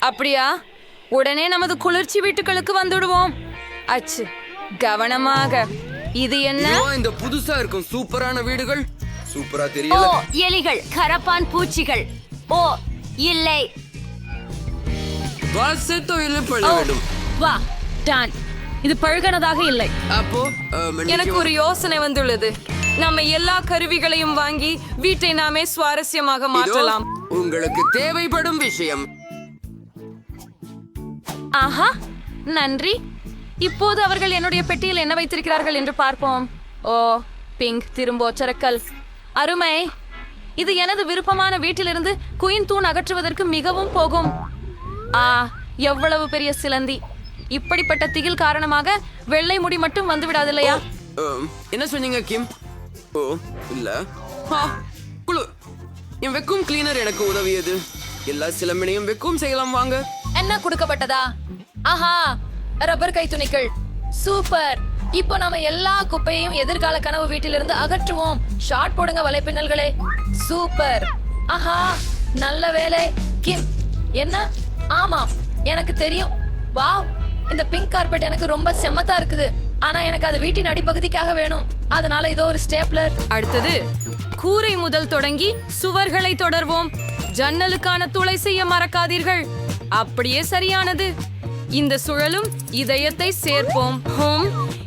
அப்படியா? உடனே நமது குளிர்ச்சி வீட்டுகளுக்கு வந்துடுவோம். அச்சு கவனமாக. இது என்ன? இந்த புதுசா இருக்கும் சூப்பரான வீடுகள். சூப்பரா ஓ தெரியல எலிகள் கரப்பான் பூச்சிகள். ஓ இல்லை. வா டான். இது பழுகனதாக இல்லை. அப்போ. எனக்கு ஒரு யோசனை வந்துள்ளது. நம்ம எல்லா கருவிகளையும் வாங்கி வீட்டை நாமே சுவாரஸ்யமாக மாற்றலாம். உங்களுக்கு தேவைப்படும் விஷயம். ஆஹா நன்றி. இப்போது அவர்கள் என்னுடைய பெட்டியில் என்ன வைத்திருக்கிறார்கள் என்று பார்ப்போம். ஓ பிங்க் திரும்ப ஒச்சரக்கல் அருமை. இது எனது விருப்பமான வீட்டிலிருந்து குயின் தூண் அகற்றுவதற்கு மிகவும் போகும். ஆ எவ்வளவு பெரிய சிலந்தி. இப்படிப்பட்ட திகில் காரணமாக வெள்ளை முடி மட்டும் வந்து விடாதில்லையா என்ன சொன்னீங்க கிம்? ஓ இல்ல. ஆ, குளு. என் வெக்கும் கிளீனர் எனக்கு உதவியது. எல்லா சிலம்பினையும் வெக்கும் செய்யலாம் வாங்க. என்ன கொடுக்கப்பட்டதா? ஆஹா ரப்பர் கைத்துணிகள் சூப்பர். இப்போ நாம எல்லா குப்பையும் எதிர்கால கனவு வீட்டிலிருந்து அகற்றுவோம். ஷார்ட் போடுங்க வலைப்பின்னல்களே. சூப்பர். ஆஹா நல்ல வேலை. கிம். என்ன? ஆமாம். எனக்கு தெரியும். வாவ். இந்த பிங்க் கார்பெட் எனக்கு ரொம்ப செம்மத்தா இருக்குது. ஆனா எனக்கு அது வீட்டின் அடிப்பகுதிக்காக வேணும். அதனால இதோ ஒரு ஸ்டேப்லர் அடுத்தது கூரை முதல் தொடங்கி சுவர்களை தொடர்வோம். ஜன்னலுக்கான துளை செய்ய மறக்காதீர்கள். அப்படியே சரியானது. இந்த சுழலும் இதயத்தை சேர்ப்போம். ஹோம்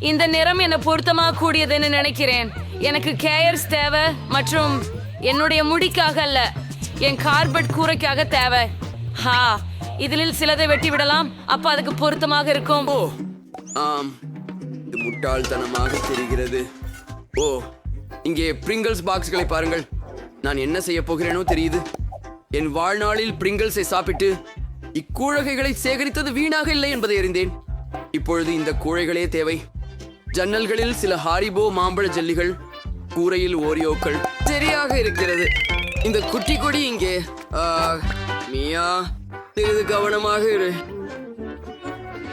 இந்த நிறம் என்ன பொருத்தமா கூடியதுன்னு நினைக்கிறேன். எனக்கு கேயர்ஸ் தேவை மற்றும் என்னுடைய முடிக்காக அல்ல என் கார்பெட் கூரைக்காக தேவை. ஹா இதில் சிலதை வெட்டி விடலாம். அப்ப அதுக்கு பொருத்தமாக இருக்கும். ஓ ஆம் இது முட்டாள்தனமாக தெரிகிறது. ஓ இங்கே பிரிங்கிள்ஸ் பாக்ஸ்களை பாருங்கள். நான் என்ன செய்ய போகிறேனோ தெரியுது. என் வாழ்நாளில் பிரிங்கிள்ஸை சாப்பிட்டு இக்கூழகைகளை சேகரித்தது வீணாக இல்லை என்பதை அறிந்தேன். இப்பொழுது இந்த கூழைகளே தேவை. ஜன்னல்களில் சில ஹாரிபோ மாம்பழ ஜல்லிகள் கூரையில் ஓரியோக்கள் சரியாக இருக்கிறது. இந்த குட்டி கொடி இங்கே. ஆ, மியா சிறிது கவனமாக இரு.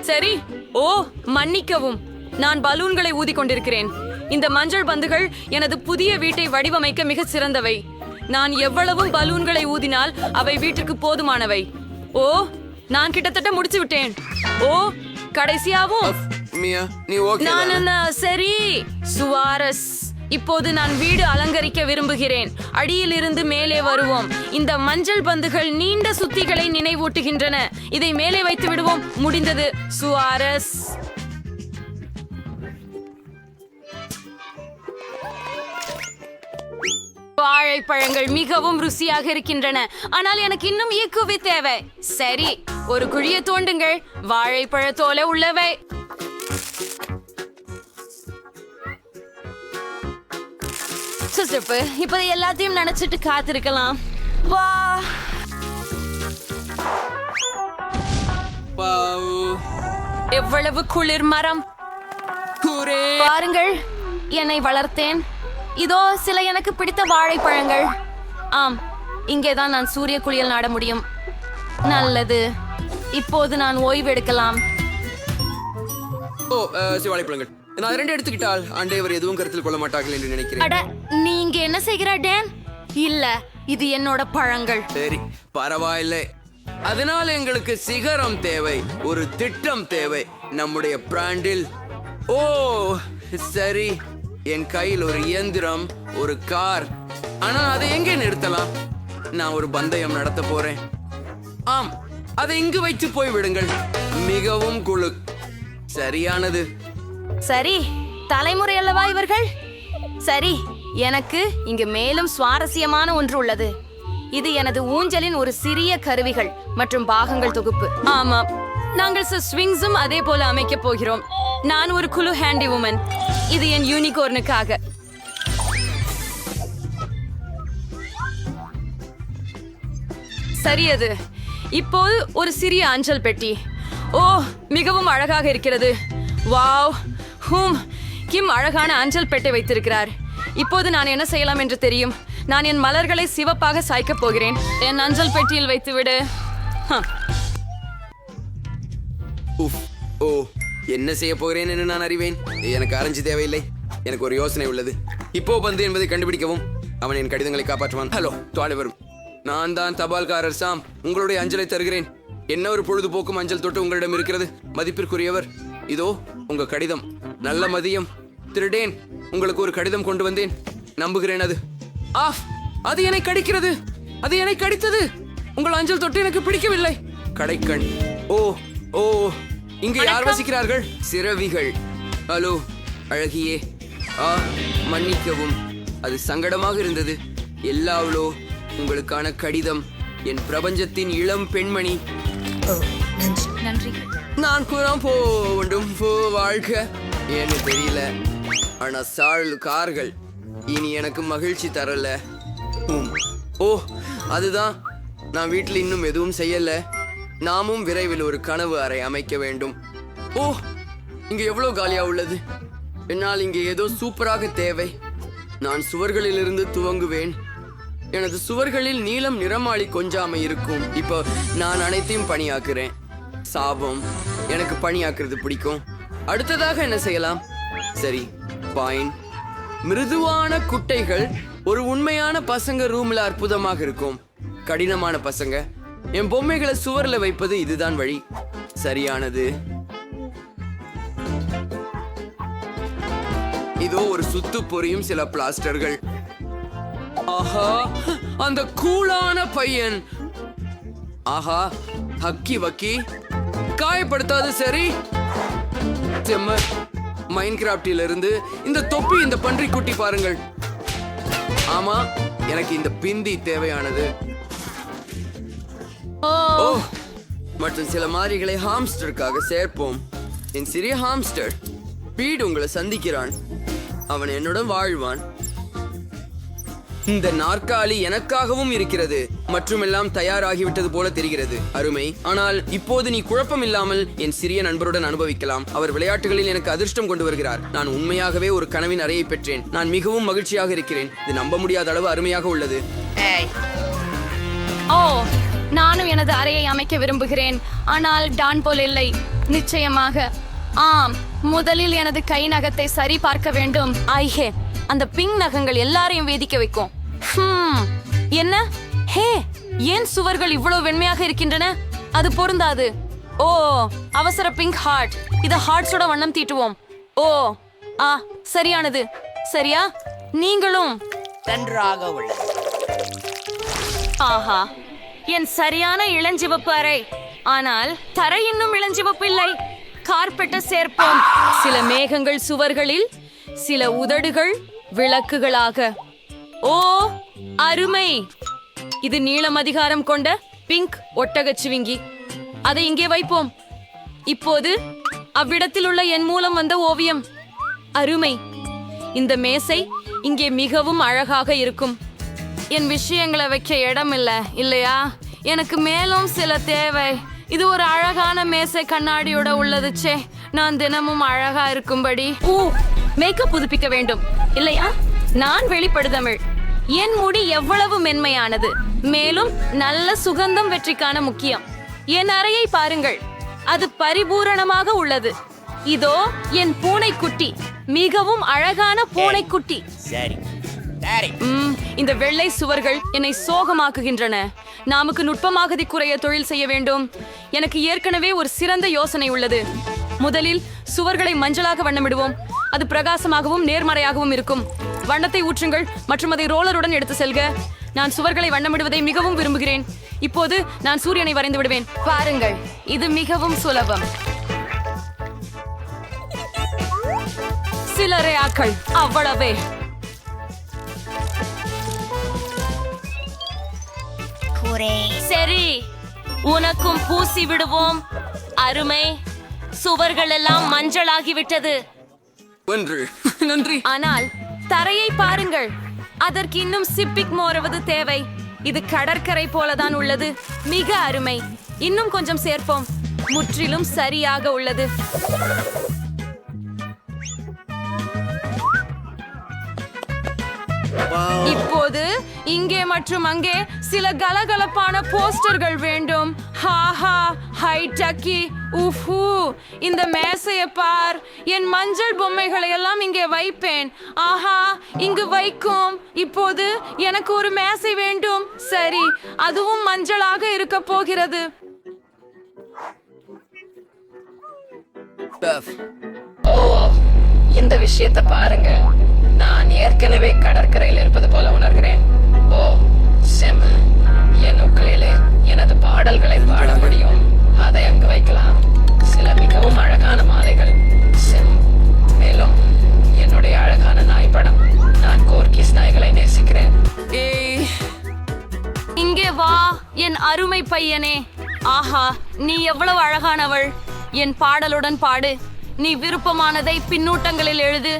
சரி ஓ மன்னிக்கவும். நான் பலூன்களை ஊதி கொண்டிருக்கிறேன். இந்த மஞ்சள் பந்துகள் எனது புதிய வீட்டை வடிவமைக்க மிக சிறந்தவை. நான் எவ்வளவும் பலூன்களை ஊதினால் அவை வீட்டுக்கு போதுமானவை. ஓ நான் கிட்டத்தட்ட முடிச்சு விட்டேன். ஓ கடைசியாவும். மியா நீ ஓகே நான் சரி. சுவாரஸ். இப்போது நான் வீடு அலங்கரிக்க விரும்புகிறேன். அடியில் இருந்து மேலே வருவோம். இந்த மஞ்சள் பந்துகள் நீண்ட சுத்திகளை நினைவூட்டுகின்றன. இதை மேலே வைத்து விடுவோம். முடிந்தது. சுவாரஸ். வாழைப்பழங்கள் மிகவும் ருசியாக இருக்கின்றன. ஆனால் எனக்கு இன்னும் ஈக்குவி தேவை. சரி ஒரு குழியை தோண்டுங்கள். வாழைப்பழத்தோல உள்ளவை. சுசுப்பு இப்ப எல்லாத்தையும் நினைச்சிட்டு காத்திருக்கலாம். வா. எவ்வளவு குளிர் மரம். பாருங்கள் என்னை வளர்த்தேன். இதோ சில எனக்கு பிடித்த வாழைப்பழங்கள். ஆம் இங்கேதான் நான் சூரிய குளியல் நாட முடியும். நல்லது. இப்போது நான் ஓய்வு எடுக்கலாம் ஓ சிவாழைப்பழங்கள் நான் ரெண்டு எடுத்துக்கிட்டால் ஆண்டேவர் எதுவும் கருத்தில் கொள்ள மாட்டார்கள் என்று நினைக்கிறேன். அட நீங்க என்ன செய்கிற டேன்? இல்ல இது என்னோட பழங்கள். சரி பரவாயில்லை. அதனால் எங்களுக்கு சிகரம் தேவை ஒரு திட்டம் தேவை நம்முடைய பிராண்டில். ஓ சரி. என் கையில் ஒரு இயந்திரம் ஒரு கார். ஆனால் அதை எங்கே நிறுத்தலாம்? நான் ஒரு பந்தயம் நடத்த போறேன். ஆம் அதை இங்கு வைத்து போய் விடுங்கள். மிகவும் குழு. சரியானது. சரி தலைமுறை அல்லவா இவர்கள்? சரி எனக்கு இங்கு மேலும் சுவாரஸ்யமான ஒன்று உள்ளது. இது எனது ஊஞ்சலின் ஒரு சிறிய கருவிகள் மற்றும் பாகங்கள் தொகுப்பு. ஆமாம் நாங்கள் ஸ்விங்ஸும் அதே போல அமைக்க போகிறோம். நான் ஒரு குழு ஹேண்டி உமன் இது என் யூனிகோர்னுக்காக சரி அது. இப்போது ஒரு சிறிய அஞ்சல் பெட்டி. ஓ மிகவும் அழகாக இருக்கிறது. வாவ். ஹூம். கிம் அழகான அஞ்சல் பெட்டை வைத்திருக்கிறார். இப்போது நான் என்ன செய்யலாம் என்று தெரியும். நான் என் மலர்களை சிவப்பாக சாய்க்கப் போகிறேன். என் அஞ்சல் பெட்டியில் வைத்துவிடு. ஓ. என்ன செய்ய போகிறேன் என்று நான் அறிவேன். எனக்கு அரைஞ்சு தேவையில்லை. எனக்கு ஒரு யோசனை உள்ளது. இப்போ பந்து என்பதை கண்டுபிடிக்கவும். அவன் என் கடிதங்களை காப்பாற்றுவான். ஹலோ தொலை வரும் நான் தான் தபால்காரர் சாம். உங்களுடைய அஞ்சலை தருகிறேன். என்ன ஒரு பொழுதுபோக்கும் அஞ்சல் தொட்டு உங்களிடம் இருக்கிறது? மதிப்பிற்குரியவர் இதோ உங்க கடிதம். நல்ல மதியம். திருடேன் உங்களுக்கு ஒரு கடிதம் கொண்டு வந்தேன். நம்புகிறேன் அது. ஆஃப் அது என்னை கடிக்கிறது. அது என்னை கடித்தது. உங்கள் அஞ்சல் தொட்டு எனக்கு பிடிக்கவில்லை. கடைக்கண். ஓ ஓ. இங்கு யார் வசிக்கிறார்கள்? சிறவிகள். ஹலோ அழகியே. ஆ மன்னிக்கவும். அது சங்கடமாக இருந்தது. எல்லாவளோ உங்களுக்கான கடிதம். என் பிரபஞ்சத்தின் இளம் பெண்மணி. நன்றி. நான் கூறாம் போண்டும் போ வாழ்க. ஏன்னு தெரியல. ஆனா சாழ் கார்கள். இனி எனக்கு மகிழ்ச்சி தரல. உம். ஓ அதுதான். நான் வீட்டில் இன்னும் எதுவும் செய்யல. நாமும் விரைவில் ஒரு கனவு அறை அமைக்க வேண்டும். ஓ இங்க எவ்வளவு காலியா உள்ளது? என்னால் இங்கே ஏதோ சூப்பராக தேவை. நான் சுவர்களிலிருந்து துவங்குவேன். எனது சுவர்களில் நீளம் நிறமாளி கொஞ்சாமை இருக்கும். இப்போ நான் அனைத்தையும் பணியாக்குறேன். சாபம். எனக்கு பணியாக்குறது பிடிக்கும். அடுத்ததாக என்ன செய்யலாம்? சரி பாயின் மிருதுவான குட்டைகள் ஒரு உண்மையான பசங்க ரூம்ல அற்புதமாக இருக்கும். கடினமான பசங்க. என் பொம்மைகளை சுவர்ல வைப்பது இதுதான் வழி. சரியானது. இதோ ஒரு சுத்து பொரியும் சில பிளாஸ்டர்கள். ஆஹா அந்த கூலான பையன். ஆஹா ஹக்கி வக்கி. காயப்படுத்தாது சரி. செம்மர் மைன்கிராப்டில இருந்து இந்த தொப்பி இந்த பன்றி குட்டி பாருங்கள். ஆமா எனக்கு இந்த பிந்தி தேவையானது. மற்றும் சில மாதிரிகளை ஹாம்ஸ்டருக்காக சேர்ப்போம். என் சிறிய ஹாம்ஸ்டர் பீட் உங்களை சந்திக்கிறான். அவன் என்னுடன் வாழ்வான். இந்த நாற்காலி எனக்காகவும் இருக்கிறது மற்றும் எல்லாம் தயாராகிவிட்டது போல தெரிகிறது. அருமை. ஆனால் இப்போது நீ குழப்பம் இல்லாமல் என் சிறிய நண்பருடன் அனுபவிக்கலாம். அவர் விளையாட்டுகளில் எனக்கு அதிர்ஷ்டம் கொண்டு வருகிறார். நான் உண்மையாகவே ஒரு கனவின் அறையை பெற்றேன். நான் மிகவும் மகிழ்ச்சியாக இருக்கிறேன். இது நம்ப முடியாத அளவு அருமையாக உள்ளது. ஓ. நானும் எனது அறையை அமைக்க விரும்புகிறேன். ஆனால் டான் போல் இல்லை. நிச்சயமாக. ஆம் முதலில் எனது கை நகத்தை சரி பார்க்க வேண்டும். ஐஹே அந்த பிங் நகங்கள் எல்லாரையும் வேதிக்க வைக்கும். ஹம், என்ன? ஹே ஏன் சுவர்கள் இவ்வளவு வெண்மையாக இருக்கின்றன? அது பொருந்தாது. ஓ அவசர பிங்க் ஹார்ட். இத ஹார்ட்ஸோட வண்ணம் தீட்டுவோம். ஓ ஆ சரியானது. சரியா? நீங்களும். நன்றாக உள்ளது. ஆஹா. என் சரியான இளஞ்சிவப்பு அறை. ஆனால் தரை இன்னும் இளஞ்சிவப்பு இல்லை. கார்பெட்டை சேர்ப்போம். சில மேகங்கள் சுவர்களில் சில உதடுகள் விளக்குகளாக. ஓ அருமை! இது நீளம் அதிகாரம் கொண்ட பிங்க் ஒட்டகச்சிவிங்கி அதை இங்கே வைப்போம். இப்போது அவ்விடத்தில் உள்ள என் மூலம் வந்த ஓவியம். அருமை! இந்த மேசை இங்கே மிகவும் அழகாக இருக்கும். என் விஷயங்களை வைக்க இடம் இல்ல இல்லையா? எனக்கு மேலும் சில தேவை. இது ஒரு அழகான மேசை கண்ணாடியோட உள்ளது ச்சே. நான் தினமும் அழகா இருக்கும்படி. ஊ மேக்கப் புதுப்பிக்க வேண்டும். இல்லையா? நான் வெளிப்படுதமிழ். என் முடி எவ்வளவு மென்மையானது. மேலும் நல்ல சுகந்தம் வெற்றிக்கான முக்கியம். என் அறையை பாருங்கள். அது பரிபூரணமாக உள்ளது. இதோ என் பூனைக்குட்டி. மிகவும் அழகான பூனைக்குட்டி. சரி. இந்த வெள்ளை சுவர்கள் என்னை சோகமாக்குகின்றன. நாமுக்கு நுட்பமாகதி குறைய தொழில் செய்ய வேண்டும். எனக்கு ஏற்கனவே ஒரு சிறந்த யோசனை உள்ளது. முதலில் சுவர்களை மஞ்சளாக வண்ணமிடுவோம். அது பிரகாசமாகவும் நேர்மறையாகவும் இருக்கும். வண்ணத்தை ஊற்றுங்கள் மற்றும் அதை ரோலருடன் எடுத்து செல்க. நான் சுவர்களை வண்ணமிடுவதை மிகவும் விரும்புகிறேன். இப்போது நான் சூரியனை வரைந்து விடுவேன். பாருங்கள் இது மிகவும் சுலபம். சிலரே ஆக்கள் அவ்வளவே. சரி உனக்கும் பூசி விடுவோம். அருமை சுவர்கள் எல்லாம் மஞ்சளாகி விட்டது ஒன்று நன்றி. ஆனால் தரையை பாருங்கள். அதற்கு இன்னும் சிப்பிக் மோருவது தேவை. இது கடற்கரை போலதான் உள்ளது. மிக அருமை. இன்னும் கொஞ்சம் சேர்ப்போம். முற்றிலும் சரியாக உள்ளது. இப்போது இங்கே மற்றும் அங்கே சில கலகலப்பான போஸ்டர்கள் வேண்டும். ஹாஹா ஹை டக்கி உஃபு. இந்த மேசைய பார். என் மஞ்சள் பொம்மைகளை எல்லாம் இங்கே வைப்பேன். ஆஹா இங்கு வைக்கும். இப்போது எனக்கு ஒரு மேசை வேண்டும். சரி அதுவும் மஞ்சளாக இருக்க போகிறது. ஓ இந்த விஷயத்தை பாருங்க. நான் ஏற்கனவே கடற்கரையில் இருப்பது போல உணர்கிறேன். ஓ செம் என் உக்களிலே எனது பாடல்களை பாட முடியும். அதை அங்கு வைக்கலாம். சில மிகவும் அழகான மாலைகள். செம் மேலும் என்னுடைய அழகான நாய் படம். நான் கோர்கிஸ் நாய்களை நேசிக்கிறேன். ஏய் இங்கே வா என் அருமை பையனே. ஆஹா நீ எவ்வளவு அழகானவள். என் பாடலுடன் பாடு. நீ விருப்பமானதை பின்னூட்டங்களில் எழுது.